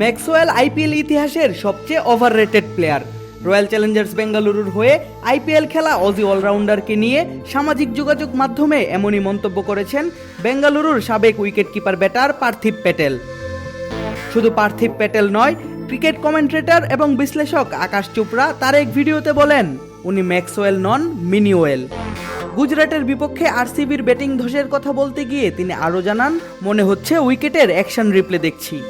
Maxwell IPL ইতিহাসের সবচেয়ে overrated player royal Challengers বেঙ্গালুরুর হয়ে আইপিএল খেলা অজি অলরাউন্ডারকে নিয়ে সামাজিক যোগাযোগ মাধ্যমে এমনই মন্তব্য করেছেন বেঙ্গালুরুর সাবেক উইকেটকিপার ব্যাটার পার্থিব প্যাটেল। শুধু পার্থিব প্যাটেল নয় ক্রিকেট কমেন্ট্রেটর এবং বিশ্লেষক আকাশ চোপড়া তার এক ভিডিওতে বলেন, উনি ম্যাক্সওয়েল নন, মিনিওয়েল। গুজরাটের বিপক্ষে আরসিবির ব্যাটিং ধসের কথা বলতে গিয়ে তিনি আরও জানান, মনে হচ্ছে উইকেটের অ্যাকশন রিপ্লে দেখছি।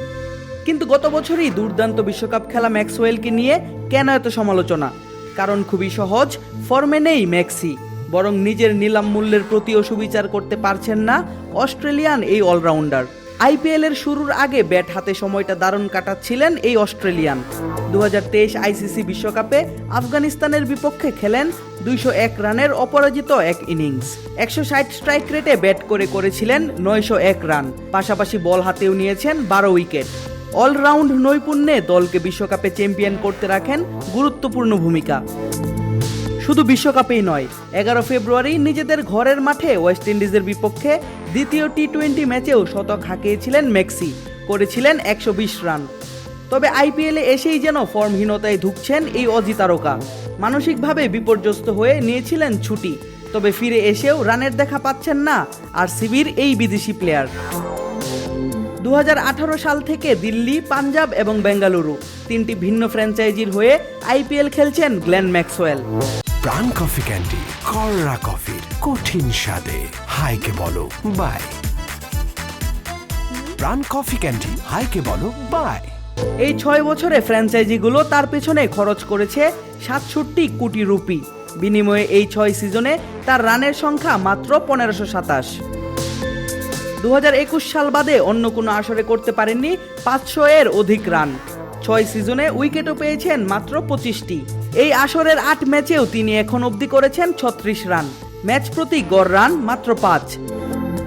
কিন্তু গত বছরই দুর্দান্ত বিশ্বকাপ খেলা ম্যাক্সওয়েলকে নিয়ে কেন এত সমালোচনা? কারণ খুবই সহজ, ফর্মে নেই ম্যাক্সি বরং নিজের নিলাম মূল্যের প্রতিও সুবিচার করতে পারছেন না অস্ট্রেলিয়ান এই অলরাউন্ডার। আইপিএল এর শুরুর আগে ব্যাট হাতে সময়টা দারুণ কাটাচ্ছিলেন এই অস্ট্রেলিয়ান। দু হাজার তেইশ আইসিসি বিশ্বকাপে আফগানিস্তানের বিপক্ষে খেলেন দুইশো এক রানের অপরাজিত এক ইনিংস। একশো ষাট স্ট্রাইক রেটে ব্যাট করে করেছিলেন নয়শো এক রান। পাশাপাশি বল হাতেও নিয়েছেন বারো উইকেট। অলরাউন্ড নৈপুণ্যে দলকে বিশ্বকাপে চ্যাম্পিয়ন করতে রাখেন গুরুত্বপূর্ণ ভূমিকা। শুধু বিশ্বকাপেই নয়, এগারো ফেব্রুয়ারি নিজেদের ঘরের মাঠে ওয়েস্ট ইন্ডিজের বিপক্ষে দ্বিতীয় টি টোয়েন্টি ম্যাচেও শতক হাঁকিয়েছিলেন মেক্সি করেছিলেন একশো বিশ রান। তবে আইপিএলে এসেই যেন ফর্মহীনতায় ধুকছেন এই অজি তারকা। মানসিকভাবে বিপর্যস্ত হয়ে নিয়েছিলেন ছুটি, তবে ফিরে এসেও রানের দেখা পাচ্ছেন না আর সিবির এই বিদেশি প্লেয়ার। দু হাজার আঠারো সাল থেকে দিল্লি, পাঞ্জাব এবং বেঙ্গালুরু তিনটি ভিন্ন ফ্র্যাঞ্চাইজির হয়ে আইপিএল খেলছেন Glenn Maxwell. Pran coffee candy কররা কফির কঠিন স্বাদে। হাইকে বলো, বাই। প্রাণ কফি ক্যান্ডি, হাইকে বলো, বাই। এই ছয় বছরে ফ্র্যাঞ্চাইজিগুলো তার পেছনে খরচ করেছে সাতষট্টি কোটি রুপি। বিনিময়ে এই ছয় সিজনে তার রানের সংখ্যা মাত্র পনেরোশো সাতাশ। দু সাল বাদে অন্য কোনো আসরে করতে পারেননি পাঁচশো এর অধিক রান। ছয় সিজনে উইকেটও পেয়েছেন মাত্র পঁচিশটি। এই আসরের আট ম্যাচেও তিনি এখন অবধি করেছেন ছত্রিশ রান। ম্যাচ প্রতি গড় রান মাত্র পাঁচ।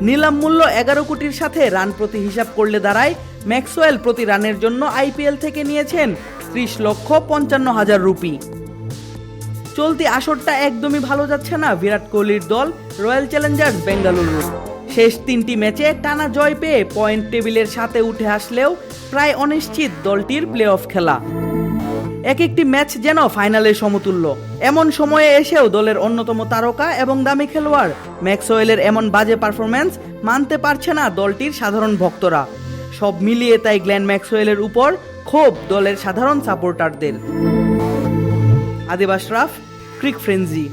নিলাম মূল্য এগারো কোটির সাথে রান প্রতি হিসাব করলে দাঁড়ায় ম্যাক্সওয়েল প্রতি রানের জন্য আইপিএল থেকে নিয়েছেন ত্রিশ লক্ষ পঞ্চান্ন হাজার রুপি। চলতি আসরটা একদমই ভালো যাচ্ছে না, বিরাট কোহলির দল, রয়্যাল চ্যালেঞ্জার্স বেঙ্গালুরু শেষ তিনটি ম্যাচে টানা জয় পেয়ে পয়েন্ট টেবিলের সাথে উঠে আসলেও প্রায় অনিশ্চিত দলটির প্লে অফ খেলা। এক একটি ম্যাচ যেন ফাইনালের সমতুল্য। এমন সময়ে এসেও দলের অন্যতম তারকা এবং দামি খেলোয়াড় ম্যাক্সওয়েলের এমন বাজে পারফরম্যান্স মানতে পারছে না দলটির সাধারণ ভক্তরা। সব মিলিয়ে তাই গ্ল্যান ম্যাক্সওয়েলের উপর ক্ষোভ দলের সাধারণ সাপোর্টারদের। Adib Ashraf cric frenzy